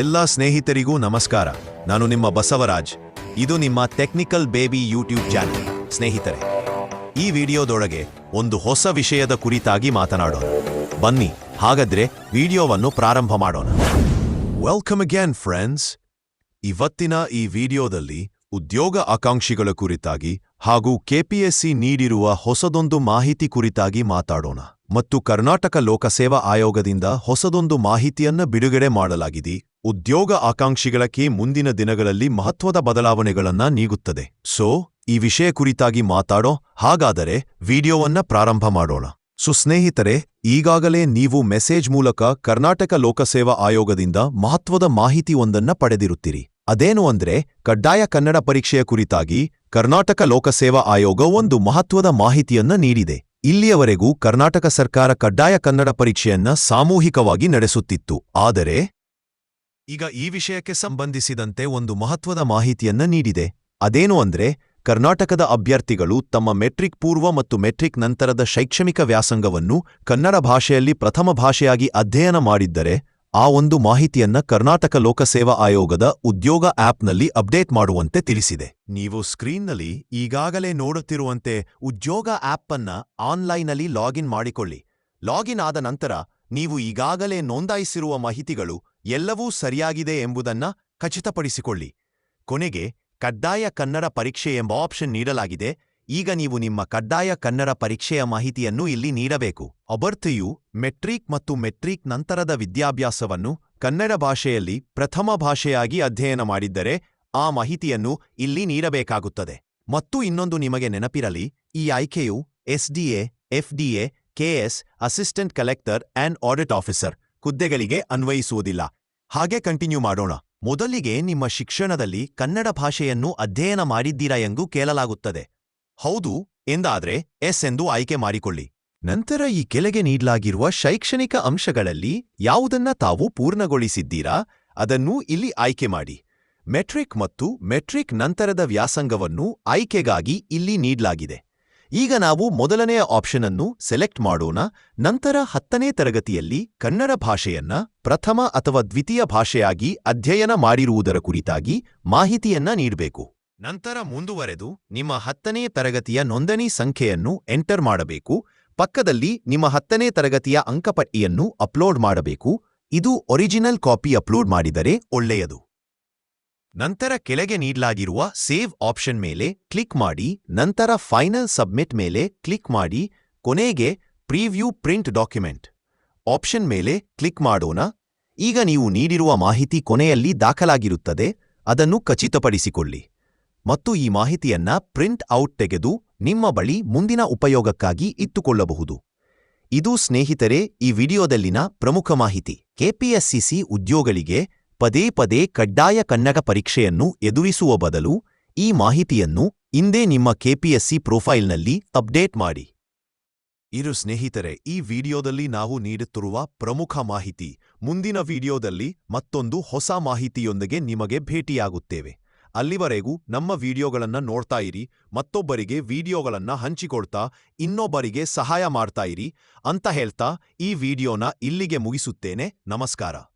ಎಲ್ಲ ಸ್ನೇಹಿತರಿಗೂ ನಮಸ್ಕಾರ. ನಾನು ನಿಮ್ಮ ಬಸವರಾಜ್. ಇದು ನಿಮ್ಮ ಟೆಕ್ನಿಕಲ್ ಬೇಬಿ ಯೂಟ್ಯೂಬ್ ಚಾನೆಲ್. ಸ್ನೇಹಿತರೆ, ಈ ವಿಡಿಯೋದೊಳಗೆ ಒಂದು ಹೊಸ ವಿಷಯದ ಕುರಿತಾಗಿ ಮಾತನಾಡೋಣ. ಬನ್ನಿ, ಹಾಗಾದ್ರೆ ವಿಡಿಯೋವನ್ನು ಪ್ರಾರಂಭ ಮಾಡೋಣ. ವೆಲ್ಕಮ್ ಅಗೇನ್ ಫ್ರೆಂಡ್ಸ್ ಇವತ್ತಿನ ಈ ವಿಡಿಯೋದಲ್ಲಿ ಉದ್ಯೋಗ ಆಕಾಂಕ್ಷಿಗಳ ಕುರಿತಾಗಿ ಹಾಗೂ ಕೆಪಿಎಸ್ಸಿ ನೀಡಿರುವ ಹೊಸದೊಂದು ಮಾಹಿತಿ ಕುರಿತಾಗಿ ಮಾತಾಡೋಣ. ಮತ್ತು ಕರ್ನಾಟಕ ಲೋಕಸೇವಾ ಆಯೋಗದಿಂದ ಹೊಸದೊಂದು ಮಾಹಿತಿಯನ್ನ ಬಿಡುಗಡೆ ಮಾಡಲಾಗಿದೆ. ಉದ್ಯೋಗ ಆಕಾಂಕ್ಷಿಗಳಕ್ಕೆ ಮುಂದಿನ ದಿನಗಳಲ್ಲಿ ಮಹತ್ವದ ಬದಲಾವಣೆಗಳನ್ನ ನೀಗುತ್ತದೆ. ಸೊ, ಈ ವಿಷಯ ಕುರಿತಾಗಿ ಮಾತಾಡೋ, ಹಾಗಾದರೆ ವಿಡಿಯೋವನ್ನ ಪ್ರಾರಂಭ ಮಾಡೋಣ. ಸುಸ್ನೇಹಿತರೆ, ಈಗಾಗಲೇ ನೀವು ಮೆಸೇಜ್ ಮೂಲಕ ಕರ್ನಾಟಕ ಲೋಕಸೇವಾ ಆಯೋಗದಿಂದ ಮಹತ್ವದ ಮಾಹಿತಿಯೊಂದನ್ನ ಪಡೆದಿರುತ್ತೀರಿ. ಅದೇನು ಅಂದ್ರೆ, ಕಡ್ಡಾಯ ಕನ್ನಡ ಪರೀಕ್ಷೆಯ ಕುರಿತಾಗಿ ಕರ್ನಾಟಕ ಲೋಕಸೇವಾ ಆಯೋಗ ಒಂದು ಮಹತ್ವದ ಮಾಹಿತಿಯನ್ನ ನೀಡಿದೆ. ಇಲ್ಲಿಯವರೆಗೂ ಕರ್ನಾಟಕ ಸರ್ಕಾರ ಕಡ್ಡಾಯ ಕನ್ನಡ ಪರೀಕ್ಷೆಯನ್ನ ಸಾಮೂಹಿಕವಾಗಿ ನಡೆಸುತ್ತಿತ್ತು. ಆದರೆ ಈಗ ಈ ವಿಷಯಕ್ಕೆ ಸಂಬಂಧಿಸಿದಂತೆ ಒಂದು ಮಹತ್ವದ ಮಾಹಿತಿಯನ್ನ ನೀಡಿದೆ. ಅದೇನು ಅಂದ್ರೆ, ಕರ್ನಾಟಕದ ಅಭ್ಯರ್ಥಿಗಳು ತಮ್ಮ ಮೆಟ್ರಿಕ್ ಪೂರ್ವ ಮತ್ತು ಮೆಟ್ರಿಕ್ ನಂತರದ ಶೈಕ್ಷಣಿಕ ವ್ಯಾಸಂಗವನ್ನು ಕನ್ನಡ ಭಾಷೆಯಲ್ಲಿ ಪ್ರಥಮ ಭಾಷೆಯಾಗಿ ಅಧ್ಯಯನ ಮಾಡಿದ್ದರೆ, ಆ ಒಂದು ಮಾಹಿತಿಯನ್ನ ಕರ್ನಾಟಕ ಲೋಕಸೇವಾ ಆಯೋಗದ ಉದ್ಯೋಗ ಆಪ್ನಲ್ಲಿ ಅಪ್ಡೇಟ್ ಮಾಡುವಂತೆ ತಿಳಿಸಿದೆ. ನೀವು ಸ್ಕ್ರೀನ್ನಲ್ಲಿ ಈಗಾಗಲೇ ನೋಡುತ್ತಿರುವಂತೆ ಉದ್ಯೋಗ ಆಪ್ ಅನ್ನ ಆನ್ಲೈನ್ನಲ್ಲಿ ಲಾಗಿನ್ ಮಾಡಿಕೊಳ್ಳಿ. ಲಾಗಿನ್ ಆದ ನಂತರ, ನೀವು ಈಗಾಗಲೇ ನೋಂದಾಯಿಸಿರುವ ಮಾಹಿತಿಗಳು ಎಲ್ಲವೂ ಸರಿಯಾಗಿದೆ ಎಂಬುದನ್ನ ಖಚಿತಪಡಿಸಿಕೊಳ್ಳಿ. ಕೊನೆಗೆ, ಕಡ್ಡಾಯ ಕನ್ನಡ ಪರೀಕ್ಷೆ ಎಂಬ ಆಪ್ಷನ್ ನೀಡಲಾಗಿದೆ. ಈಗ ನೀವು ನಿಮ್ಮ ಕಡ್ಡಾಯ ಕನ್ನಡ ಪರೀಕ್ಷೆಯ ಮಾಹಿತಿಯನ್ನು ಇಲ್ಲಿ ನೀಡಬೇಕು. ಅಭರ್ಥಿಯು ಮೆಟ್ರಿಕ್ ಮತ್ತು ಮೆಟ್ರಿಕ್ ನಂತರದ ವಿದ್ಯಾಭ್ಯಾಸವನ್ನು ಕನ್ನಡ ಭಾಷೆಯಲ್ಲಿ ಪ್ರಥಮ ಭಾಷೆಯಾಗಿ ಅಧ್ಯಯನ ಮಾಡಿದ್ದರೆ ಆ ಮಾಹಿತಿಯನ್ನು ಇಲ್ಲಿ ನೀಡಬೇಕಾಗುತ್ತದೆ. ಮತ್ತು ಇನ್ನೊಂದು ನಿಮಗೆ ನೆನಪಿರಲಿ, ಈ ಆಯ್ಕೆಯು SDA FDA KS assistant collector and audit officer. ಹುದ್ದೆಗಳಿಗೆ ಅನ್ವಯಿಸುವುದಿಲ್ಲ. ಹಾಗೆ ಕಂಟಿನ್ಯೂ ಮಾಡೋಣ. ಮೊದಲಿಗೆ ನಿಮ್ಮ ಶಿಕ್ಷಣದಲ್ಲಿ ಕನ್ನಡ ಭಾಷೆಯನ್ನು ಅಧ್ಯಯನ ಮಾಡಿದ್ದೀರಾ ಎಂದು ಕೇಳಲಾಗುತ್ತದೆ. ಹೌದು, ಎಂದಾದ್ರೆ ಎಸ್ ಎಂದು ಆಯ್ಕೆ ಮಾಡಿಕೊಳ್ಳಿ. ನಂತರ ಈ ಕೆಳಗೆ ನೀಡಲಾಗಿರುವ ಶೈಕ್ಷಣಿಕ ಅಂಶಗಳಲ್ಲಿ ಯಾವುದನ್ನ ತಾವು ಪೂರ್ಣಗೊಳಿಸಿದ್ದೀರಾ, ಅದನ್ನು ಇಲ್ಲಿ ಆಯ್ಕೆ ಮಾಡಿ. ಮೆಟ್ರಿಕ್ ಮತ್ತು ಮೆಟ್ರಿಕ್ ನಂತರದ ವ್ಯಾಸಂಗವನ್ನು ಆಯ್ಕೆಗಾಗಿ ಇಲ್ಲಿ ನೀಡಲಾಗಿದೆ. ಈಗ ನಾವು ಮೊದಲನೆಯ ಆಪ್ಷನ್ ಅನ್ನು ಸೆಲೆಕ್ಟ್ ಮಾಡೋಣ. ನಂತರ ಹತ್ತನೇ ತರಗತಿಯಲ್ಲಿ ಕನ್ನಡ ಭಾಷೆಯನ್ನ ಪ್ರಥಮ ಅಥವಾ ದ್ವಿತೀಯ ಭಾಷೆಯಾಗಿ ಅಧ್ಯಯನ ಮಾಡಿರುವುದರ ಕುರಿತಾಗಿ ಮಾಹಿತಿಯನ್ನ ನೀಡಬೇಕು. ನಂತರ ಮುಂದುವರೆದು ನಿಮ್ಮ ಹತ್ತನೇ ತರಗತಿಯ ನೋಂದಣಿ ಸಂಖ್ಯೆಯನ್ನು ಎಂಟರ್ ಮಾಡಬೇಕು. ಪಕ್ಕದಲ್ಲಿ ನಿಮ್ಮ ಹತ್ತನೇ ತರಗತಿಯ ಅಂಕಪಟ್ಟಿಯನ್ನು ಅಪ್ಲೋಡ್ ಮಾಡಬೇಕು. ಇದು ಒರಿಜಿನಲ್ ಕಾಪಿ ಅಪ್ಲೋಡ್ ಮಾಡಿದರೆ ಒಳ್ಳೆಯದು. ನಂತರ ಕೆಳಗೆ ನೀಡಲಾಗಿರುವ ಸೇವ್ ಆಪ್ಷನ್ ಮೇಲೆ ಕ್ಲಿಕ್ ಮಾಡಿ, ನಂತರ ಫೈನಲ್ ಸಬ್ಮಿಟ್ ಮೇಲೆ ಕ್ಲಿಕ್ ಮಾಡಿ, ಕೊನೆಗೆ ಪ್ರಿವ್ಯೂ ಪ್ರಿಂಟ್ ಡಾಕ್ಯುಮೆಂಟ್ ಆಪ್ಷನ್ ಮೇಲೆ ಕ್ಲಿಕ್ ಮಾಡೋಣ. ಈಗ ನೀವು ನೀಡಿರುವ ಮಾಹಿತಿ ಕೊನೆಯಲ್ಲಿ ದಾಖಲಾಗಿರುತ್ತದೆ, ಅದನ್ನು ಖಚಿತಪಡಿಸಿಕೊಳ್ಳಿ ಮತ್ತು ಈ ಮಾಹಿತಿಯನ್ನ ಪ್ರಿಂಟ್ ಔಟ್ ತೆಗೆದು ನಿಮ್ಮ ಬಳಿ ಮುಂದಿನ ಉಪಯೋಗಕ್ಕಾಗಿ ಇಟ್ಟುಕೊಳ್ಳಬಹುದು. ಇದು ಸ್ನೇಹಿತರೆ, ಈ ವಿಡಿಯೋದಲ್ಲಿನ ಪ್ರಮುಖ ಮಾಹಿತಿ. ಕೆಪಿಎಸ್ಸಿಸಿ ಉದ್ಯೋಗಳಿಗೆ ಪದೇ ಪದೇ ಕಡ್ಡಾಯ ಕನ್ನಡ ಪರೀಕ್ಷೆಯನ್ನು ಎದುರಿಸುವ ಬದಲು ಈ ಮಾಹಿತಿಯನ್ನು ಇಂದೇ ನಿಮ್ಮ ಕೆಪಿಎಸ್ಸಿ ಪ್ರೊಫೈಲ್ನಲ್ಲಿ ಅಪ್ಡೇಟ್ ಮಾಡಿ. ಇರು ಸ್ನೇಹಿತರೆ, ಈ ವಿಡಿಯೋದಲ್ಲಿ ನಾವು ನೀಡುತ್ತಿರುವ ಪ್ರಮುಖ ಮಾಹಿತಿ, ಮುಂದಿನ ವಿಡಿಯೋದಲ್ಲಿ ಮತ್ತೊಂದು ಹೊಸ ಮಾಹಿತಿಯೊಂದಿಗೆ ನಿಮಗೆ ಭೇಟಿಯಾಗುತ್ತೇವೆ. ಅಲ್ಲಿವರೆಗೂ ನಮ್ಮ ವಿಡಿಯೋಗಳನ್ನು ನೋಡ್ತಾ ಇರಿ, ಮತ್ತೊಬ್ಬರಿಗೆ ವಿಡಿಯೋಗಳನ್ನು ಹಂಚಿಕೊಡ್ತಾ, ಇನ್ನೊಬ್ಬರಿಗೆ ಸಹಾಯ ಮಾಡ್ತಾ ಇರಿ ಅಂತ ಹೇಳ್ತಾ ಈ ವಿಡಿಯೋನ ಇಲ್ಲಿಗೆ ಮುಗಿಸುತ್ತೇನೆ. ನಮಸ್ಕಾರ.